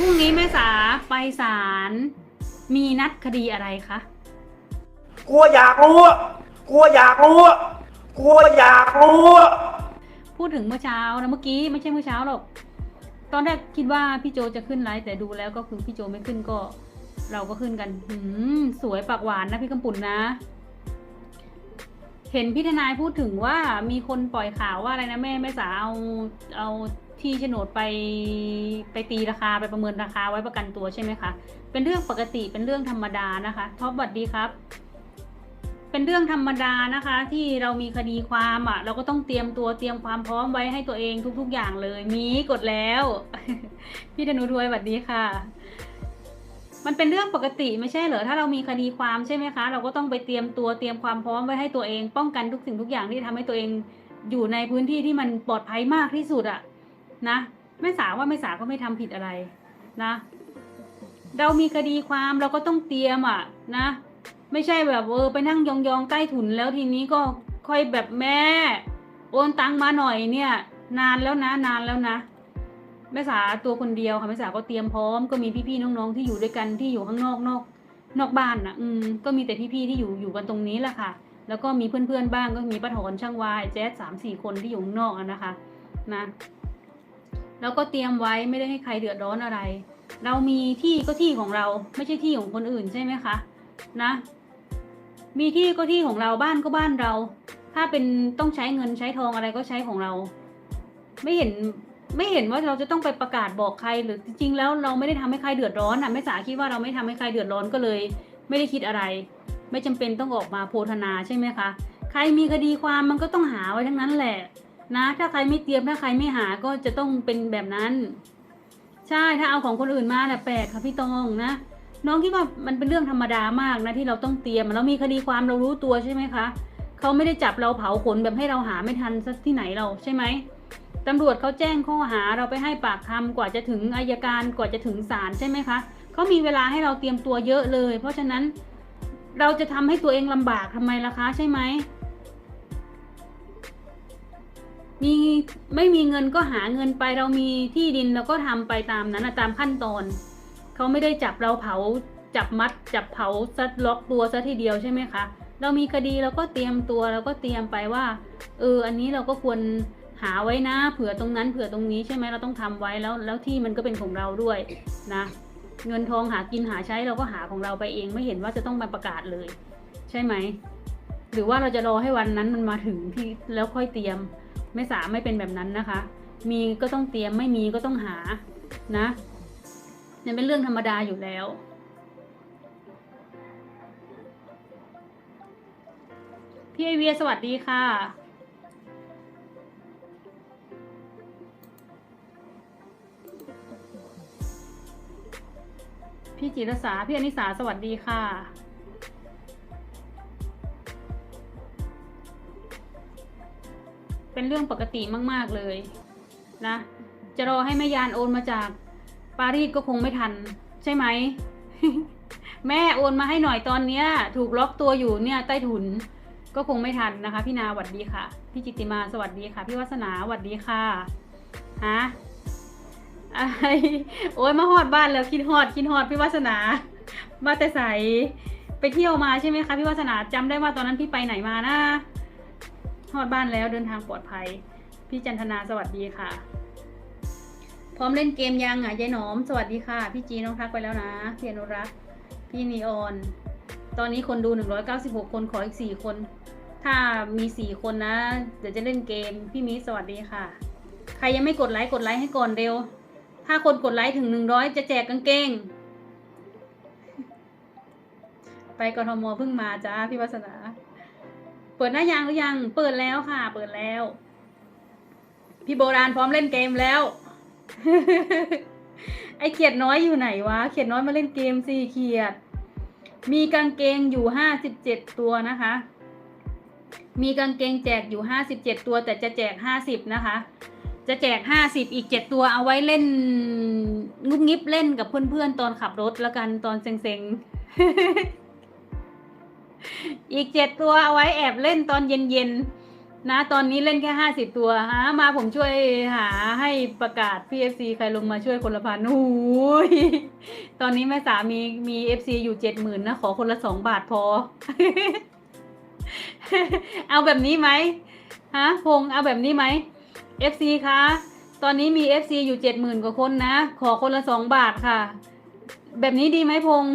พรุ่งนี้แม่สาไปศาลมีนัดคดีอะไรคะ กลัวอยากรู้อะกลัวอยากรู้อะกลัวอยากรู้อะพูดถึงเมื่อเช้านะเมื่อกี้ไม่ใช่เมื่อเช้าหรอก ตอนแรกคิดว่าพี่โจจะขึ้นไลฟ์แต่ดูแล้วก็คือพี่โจไม่ขึ้นก็ เราก็ขึ้นกันหืมสวยปากหวานนะพี่กำปุ่นนะ เห็นพี่ทนายพูดถึงว่ามีคนปล่อยข่าวว่าอะไรนะแม่แม่สาเอาเอา ที่โฉนดไปไปตีราคาไปประเมินราคาไว้ประกันตัวใช่ไหมคะ เป็นเรื่องปกติเป็นเรื่องธรรมดานะคะท็อปบัดดีครับ เป็นเรื่องธรรมดานะคะ ที่เรามีคดีความอะ เราก็ต้องเตรียมตัวเตรียมความพร้อมไว้ให้ตัวเองทุก ๆ อย่างเลย มีกดแล้ว พี่ธนุทวยสวัสดีค่ะ มันเป็นเรื่องปกติไม่ใช่เหรอถ้าเรามีคดีความใช่ไหมคะ เราก็ต้องไปเตรียมตัวเตรียมความพร้อมไว้ให้ตัวเอง ป้องกันทุกสิ่งทุกอย่างที่ทำให้ตัวเองอยู่ในพื้นที่ที่มันปลอดภัยมากที่สุดอะ นะไม่สาว่าไม่สาก็ไม่ทำผิดอะไรนะ เรามีคดีความเราก็ต้องเตรียมอะนะ ไม่ใช่แบบเออไปนั่งยองๆใต้ถุนแล้วทีนี้ก็ค่อยแบบแม่ โอนตังมาหน่อยเนี่ย นานแล้วนะนานแล้วนะแม่สาตัวคนเดียวค่ะแม่สาก็เตรียมพร้อมก็มีพี่ๆน้องๆที่อยู่ด้วยกันที่อยู่ข้างนอกนอกนอกบ้านนะอืมก็มีแต่พี่ๆที่อยู่อยู่กันตรงนี้แหละค่ะ แล้วก็มีเพื่อนๆบ้างก็มีป้าถอนช่างวายแจ๊สสามสี่คนที่อยู่ข้างนอกนะคะ นะ แล้วก็เตรียมไว้ไม่ได้ให้ใครเดือดร้อนอะไร เรามีที่ก็ที่ของเราไม่ใช่ที่ของคนอื่นใช่ไหมคะนะ มีที่ก็ที่ของเราบ้านก็บ้านเรา ถ้าเป็นต้องใช้เงินใช้ทองอะไรก็ใช้ของเรา ไม่เห็นไม่เห็นว่าเราจะต้องไปประกาศบอกใครหรือจริงๆแล้วเราไม่ได้ทำให้ใครเดือดร้อนอะไม่สาคิดว่าเราไม่ทำให้ใครเดือดร้อนก็เลย ไม่ได้คิดอะไร ไม่จำเป็นต้องออกมาโพธนาใช่ไหมคะ ใครมีคดีความมันก็ต้องหาไว้ทั้งนั้นแหละ นะ ถ้าใครไม่เตรียมถ้าใครไม่หาก็จะต้องเป็นแบบนั้น ใช่ถ้าเอาของคนอื่นมาแหละแปลกค่ะพี่ตองนะน้องคิดว่ามันเป็นเรื่องธรรมดามากนะที่เราต้องเตรียมเรามีคดีความเรารู้ตัวใช่ไหมคะเขาไม่ได้จับเราเผาขนแบบให้เราหาไม่ทันสักที่ไหนเราใช่ไหมตำรวจเขาแจ้งข้อหาเราไปให้ปากคำกว่าจะถึงอายการกว่าจะถึงศาลใช่ไหมคะเขามีเวลาให้เราเตรียมตัวเยอะเลย เพราะฉะนั้นเราจะทำให้ตัวเองลำบากทำไมล่ะคะ ใช่ไหม มีไม่มีเงินก็หาเงินไปเรามีที่ดินเราก็ทำไปตามนั้นนะตามขั้นตอนเขาไม่ได้จับเราเผาจับมัดจับเผาซัดล็อกตัวซะทีเดียวใช่ไหมคะ เรามีคดีเราก็เตรียมตัวเราก็เตรียมไปว่าเอออันนี้เราก็ควรหาไว้นะ เผื่อตรงนั้นเผื่อตรงนี้ใช่ไหมเราต้องทำไว้แล้วแล้วที่มันก็เป็นของเราด้วยนะเงินทองหากินหาใช้เราก็หาของเราไปเองไม่เห็นว่าจะต้องมาประกาศเลย ใช่ไหมหรือว่าเราจะรอให้วันนั้นมันมาถึงที่แล้วค่อยเตรียม ไม่สามไม่เป็นแบบนั้นนะคะ มีก็ต้องเตรียมไม่มีก็ต้องหานะเนี่ยเป็นเรื่องธรรมดาอยู่แล้วพี่ไอเวียสวัสดีค่ะพี่จิรสาพี่อนิสาสวัสดีค่ะ เป็นเรื่องปกติมาก ๆ เลยนะ จะรอให้แม่ยานโอนมาจากปารีสก็คงไม่ทัน ใช่ไหม แม่โอนมาให้หน่อยตอนเนี้ย ถูกล็อกตัวอยู่เนี่ยใต้ถุนก็คงไม่ทันนะคะ พี่นาสวัสดีค่ะ พี่จิตติมาสวัสดีค่ะ พี่วัสนาสวัสดีค่ะฮะอะไรโอ้ยมาฮอดบ้านแล้วคิดฮอดคิดฮอดพี่วัสนามาแต่ใสไปเที่ยวมาใช่ไหมคะพี่วัสนาจำได้ว่าตอนนั้นพี่ไปไหนมานะ ฮอดบ้านแล้วเดินทางปลอดภัย พี่จันทนาสวัสดีค่ะ พร้อมเล่นเกมยังอะยายหนอม สวัสดีค่ะ พี่จีน้องทักไปแล้วนะพี่อนุรักษ์พี่นีออน ตอนนี้คนดู 196 คนขออีก 4 คน ถ้ามี 4 คนนะ เดี๋ยวจะเล่นเกม พี่มิสวัสดีค่ะ ใครยังไม่กดไลค์กดไลค์ให้ก่อนเร็ว ถ้าคนกดไลค์ถึง 100 จะแจกกางเกงไปกทมเพิ่งมาจ้าพี่วัสนา เปิดหน้ายางหรือยัง เปิดแล้วค่ะ เปิดแล้ว พี่โบราณพร้อมเล่นเกมแล้ว ไอเขียดน้อยอยู่ไหนวะ เขียดน้อยมาเล่นเกมสิเขียด มีกางเกงอยู่ห้าสิบเจ็ดตัวนะคะ มีกางเกงแจกอยู่ห้าสิบเจ็ดตัว แต่จะแจกห้าสิบนะคะ จะแจกห้าสิบอีกเจ็ดตัวเอาไว้เล่นงุบงิบเล่นกับเพื่อนๆตอนขับรถแล้วกันตอนเซ็งๆ อีกเจ็ดตัวเอาไว้แอบเล่นตอนเย็นๆนะ ตอนนี้เล่นแค่ห้าสิบตัวฮะมาผมช่วยหาให้ประกาศ PFC ใครลงมาช่วยคนละพันโอ้ยตอนนี้แม่สามีมี FC อยู่เจ็ดหมื่นนะ ขอคนละสองบาทพอ เอาแบบนี้ไหมฮะพงษ์เอาแบบนี้ไหม FC คะตอนนี้มี FC อยู่เจ็ดหมื่นกว่าคนนะ ขอคนละสองบาทค่ะ แบบนี้ดีไหมพงษ์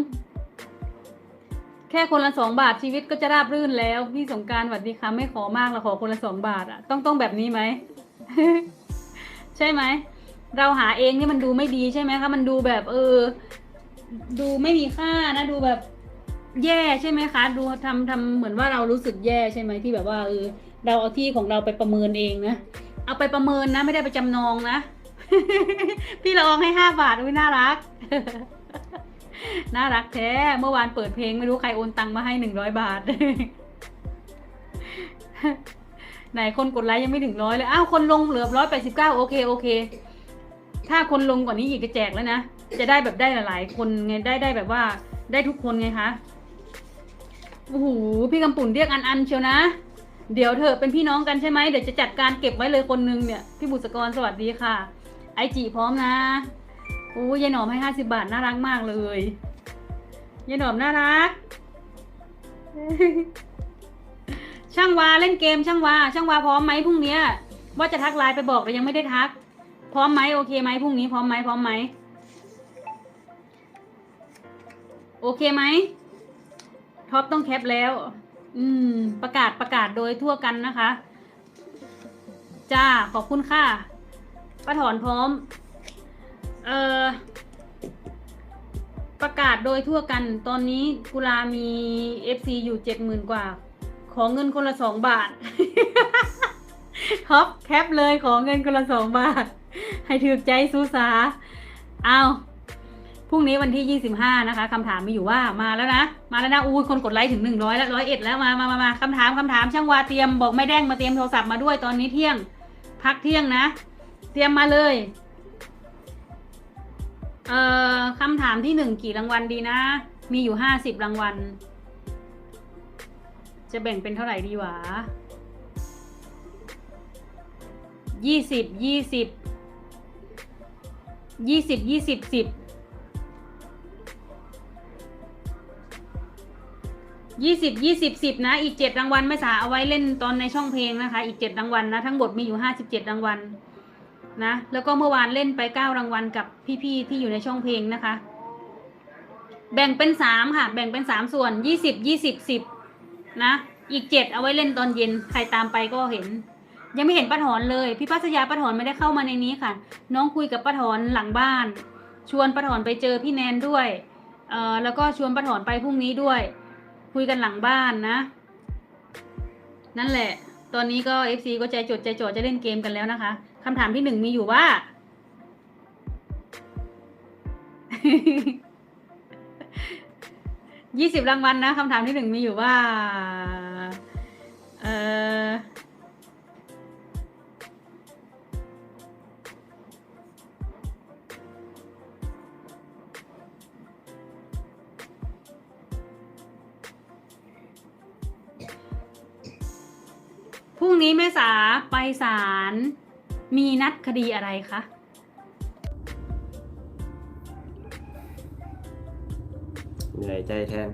แค่คนละสองบาทชีวิตก็จะราบรื่นแล้ว พี่สงการสวัสดีค่ะไม่ขอมากละขอคนละสองบาทอะต้องต้องแบบนี้ไหม ใช่ไหม เราหาเองนี่มันดูไม่ดีใช่ไหมคะมันดูแบบ เออ ดูไม่มีค่านะดูแบบแย่ใช่ไหมคะ ดูทำทำเหมือนว่าเรารู้สึกแย่ใช่ไหมที่แบบว่าเออเราเอาที่ของเราไปประเมินเองนะเอาไปประเมินนะ ไม่ได้ไปจำนองนะ พี่ละอองให้ห้าบาทอุ้ยน่ารัก น่ารักแท้ เมื่อวานเปิดเพลงไม่รู้ใครโอนตังมาให้หนึ่งร้อยบาท ไหนคนกดไลค์ยังไม่ถึงร้อยเลย อ้าว คนลงเหลือร้อยแปดสิบเก้าโอเค โอเค ถ้าคนลงกว่านี้อีกจะแจกแล้วนะ จะได้แบบได้หลายๆ คนไง ได้ได้แบบว่า ได้ทุกคนไงคะ โอ้โห พี่กำปุ่นเรียกอันอันเชียวนะ เดี๋ยวเถอเป็นพี่น้องกันใช่ไหม เดี๋ยวจะจัดการเก็บไว้เลยคนนึงเนี่ย พี่บุษกรสวัสดีค่ะ ไอจีพร้อมนะ โอ้ยายหนอมให้ห้าสิบาทน่ารักมากเลยยายหนอมน่ารัก ช่างวาเล่นเกมช่างวาช่างวาพร้อมไหมพรุ่งนี้ว่าจะทักไลน์ไปบอกแต่ยังไม่ได้ทัก พร้อมไหมโอเคไหมพรุ่งนี้พร้อมไหมพร้อมไหมโอเคไหมท็อปต้องแคปแล้ว อืม ประกาศประกาศโดยทั่วกันนะคะ จ้า ขอบคุณค่ะป้าถอนพร้อม เอ่อประกาศโดยทั่วกัน ตอนนี้กุลามี FC อยู่เจ็ดหมื่นกว่า ขอเงินคนละสองบาทท็อปแคปเลยขอเงินคนละสองบาท ให้ถือใจซูสาเอาพรุ่งนี้วันที่25นะคะคำถามมีอยู่ว่ามาแล้วนะ มาแล้วนะอู้คนกดไลค์ถึง100แล้ว101แล้วมามามามาคำถามคำถามช่างวาเตรียมบอกไม่แดงมาเตรียมโทรศัพท์มาด้วยตอนนี้เที่ยง พักเที่ยงนะ เตรียมมาเลย เอ่อคำถามที่หนึ่งกี่รางวัลดีนะ มีอยู่ห้าสิบรางวัล จะแบ่งเป็นเท่าไหร่ดีวะยี่สิบยี่สิบยี่สิบยี่สิบสิบยี่สิบยี่สิบสิบนะ อีกเจ็ดรางวัลไม่สาเอาไว้เล่นตอนในช่องเพลงนะคะ อีกเจ็ดรางวัลนะ ทั้งหมดมีอยู่ห้าสิบเจ็ดรางวัล นะแล้วก็เมื่อวานเล่นไปเก้ารางวัลกับพี่ๆที่อยู่ในช่องเพลงนะคะ แบ่งเป็นสามค่ะ แบ่งเป็นสามส่วนยี่สิบยี่สิบสิบนะ อีกเจ็ดเอาไว้เล่นตอนเย็นใครตามไปก็เห็น ยังไม่เห็นป้าถอนเลย พี่พัชยาป้าถอนไม่ได้เข้ามาในนี้ค่ะ น้องคุยกับป้าถอนหลังบ้าน ชวนป้าถอนไปเจอพี่แนนด้วยเอ่อแล้วก็ชวนป้าถอนไปพรุ่งนี้ด้วย คุยกันหลังบ้านนะ นั่นแหละ ตอนนี้ก็ FC ก็ใจจดใจจ่อจะเล่นเกมกันแล้วนะคะ คำถามที่หนึ่งมีอยู่ว่า ยี่สิบรางวัลนะคำถามที่หนึ่งมีอยู่ว่า เออพรุ่งนี้แม่สาไปศาล มีนัดคดีอะไรคะเหนื่อยใจแทน